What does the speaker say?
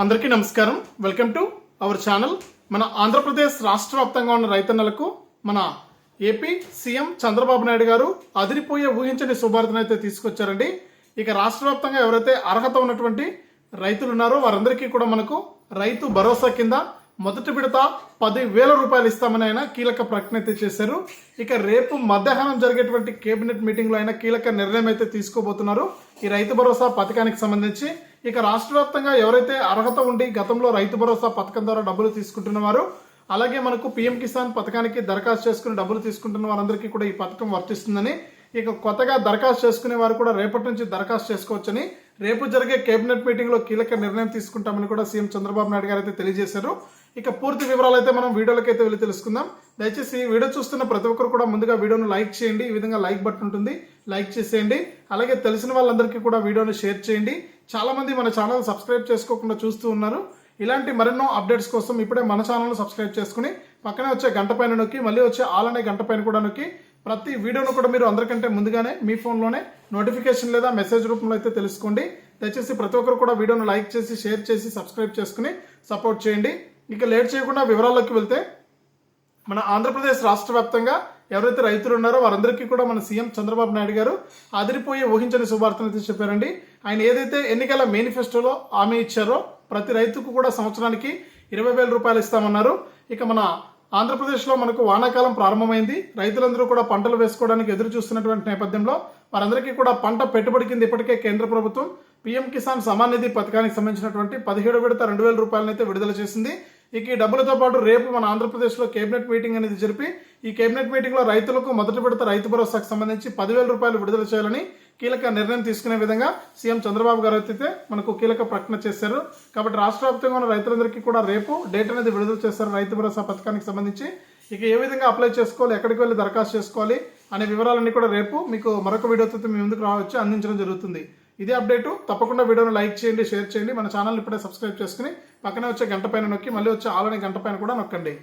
అందరికీ నమస్కారం. Welcome to our channel మన ఆంధ్రప్రదేశ్ రాష్ట్ర వ్యాప్తంగా ఉన్న రైతన్నలకు మన ఏపీ సీఎం చంద్రబాబు నాయుడు గారు అదిరిపోయే ఊహించని శుభార్తను అయితే తీసుకొచ్చారండి. ఇక రాష్ట్ర వ్యాప్తంగా ఎవరైతే అర్హత ఉన్నటువంటి రైతులు ఉన్నారో వారందరికీ కూడా మనకు రైతు భరోసా కింద మొదటి విడత పది వేల రూపాయలు ఇస్తామని ఆయన కీలక ప్రకటన అయితే చేశారు. ఇక రేపు మధ్యాహ్నం జరిగేటువంటి కేబినెట్ మీటింగ్లో ఆయన కీలక నిర్ణయం అయితే తీసుకోబోతున్నారు. ఈ రైతు భరోసా పథకానికి సంబంధించి ఇక రాష్ట్ర వ్యాప్తంగా ఎవరైతే అర్హత ఉండి గతంలో రైతు భరోసా పథకం ద్వారా డబ్బులు తీసుకుంటున్నవారు అలాగే మనకు పీఎం కిసాన్ పథకానికి దరఖాస్తు చేసుకుని డబ్బులు తీసుకుంటున్న వారందరికీ కూడా ఈ పథకం వర్తిస్తుందని ఇక కొత్తగా దరఖాస్తు చేసుకునే వారు కూడా రేపటి నుంచి దరఖాస్తు చేసుకోవచ్చని రేపు జరిగే కేబినెట్ మీటింగ్లో కీలక నిర్ణయం తీసుకుంటామని కూడా సీఎం చంద్రబాబు నాయుడు గారు అయితే తెలియజేశారు. ఇక పూర్తి వివరాలు అయితే మనం వీడియోలోకి అయితే వెళ్ళి తెలుసుకుందాం. దయచేసి వీడియో చూస్తున్న ప్రతి ఒక్కరు కూడా ముందుగా వీడియోను లైక్ చేయండి. ఈ విధంగా లైక్ బటన్ ఉంటుంది. లైక్ చేసేయండి. అలాగే తెలిసిన వాళ్ళందరికీ కూడా వీడియోను షేర్ చేయండి. చాలా మంది మన ఛానల్ సబ్స్క్రైబ్ చేసుకోకుండా చూస్తూ ఉన్నారు. ఇలాంటి మరెన్నో అప్డేట్స్ కోసం ఇప్పుడే మన ఛానల్ను సబ్స్క్రైబ్ చేసుకుని పక్కనే వచ్చే గంట పైన నొక్కి మళ్ళీ వచ్చే ఆల్ అనే గంట పైన కూడా నొక్కి ప్రతి వీడియోను కూడా మీరు అందరికంటే ముందుగానే మీ ఫోన్లోనే నోటిఫికేషన్ లేదా మెసేజ్ రూపంలో అయితే తెలుసుకోండి. దయచేసి ప్రతి ఒక్కరు కూడా వీడియోను లైక్ చేసి షేర్ చేసి సబ్స్క్రైబ్ చేసుకుని సపోర్ట్ చేయండి. ఇక లేట్ చేయకుండా వివరాల్లోకి వెళ్తే మన ఆంధ్రప్రదేశ్ రాష్ట్ర వ్యాప్తంగా ఎవరైతే రైతులు ఉన్నారో వారందరికీ కూడా మన సీఎం చంద్రబాబు నాయుడు గారు అదిరిపోయే ఊహించని శుభార్తను అయితే చెప్పారండి. ఆయన ఏదైతే ఎన్నికల మేనిఫెస్టోలో హామీ ఇచ్చారో ప్రతి రైతుకు కూడా సంవత్సరానికి ఇరవై వేల రూపాయలు ఇస్తామన్నారు. ఇక మన ఆంధ్రప్రదేశ్లో మనకు వానాకాలం ప్రారంభమైంది. రైతులందరూ కూడా పంటలు వేసుకోవడానికి ఎదురు చూస్తున్నటువంటి నేపథ్యంలో వారందరికీ కూడా పంట పెట్టుబడి కింద ఇప్పటికే కేంద్ర ప్రభుత్వం పీఎం కిసాన్ సమాన్ నిధి పథకానికి సంబంధించినటువంటి పదిహేడు విడత రెండు వేల రూపాయలనైతే విడుదల చేసింది. ఇక ఈ డబ్బులతో పాటు రేపు మన ఆంధ్రప్రదేశ్లో కేబినెట్ మీటింగ్ అనేది జరిపి ఈ కేబినెట్ మీటింగ్లో రైతులకు మొదటి విడత రైతు భరోసాకు సంబంధించి పదివేల రూపాయలు విడుదల చేయాలని కీలక నిర్ణయం తీసుకునే విధంగా సీఎం చంద్రబాబు గారు అయితే మనకు కీలక ప్రకటన చేశారు. కాబట్టి రాష్ట్ర వ్యాప్తంగా ఉన్న రైతులందరికీ కూడా రేపు డేట్ అనేది విడుదల చేస్తారు రైతు భరోసా పథకానికి సంబంధించి. ఇక ఏ విధంగా అప్లై చేసుకోవాలి ఎక్కడికి వెళ్ళి దరఖాస్తు చేసుకోవాలి అనే వివరాలన్నీ కూడా రేపు మీకు మరొక వీడియోతో మీ ముందుకు రావచ్చు అందించడం జరుగుతుంది. ఇదే అప్డేట్. తప్పకుండా వీడియోను లైక్ చేయండి షేర్ చేయండి. మన ఛానల్ ఇప్పుడే సబ్స్క్రైబ్ చేసుకుని పక్కనే వచ్చే గంట పైన నొక్కి మళ్ళీ వచ్చే ఆలని గంట పైన కూడా నొక్కండి.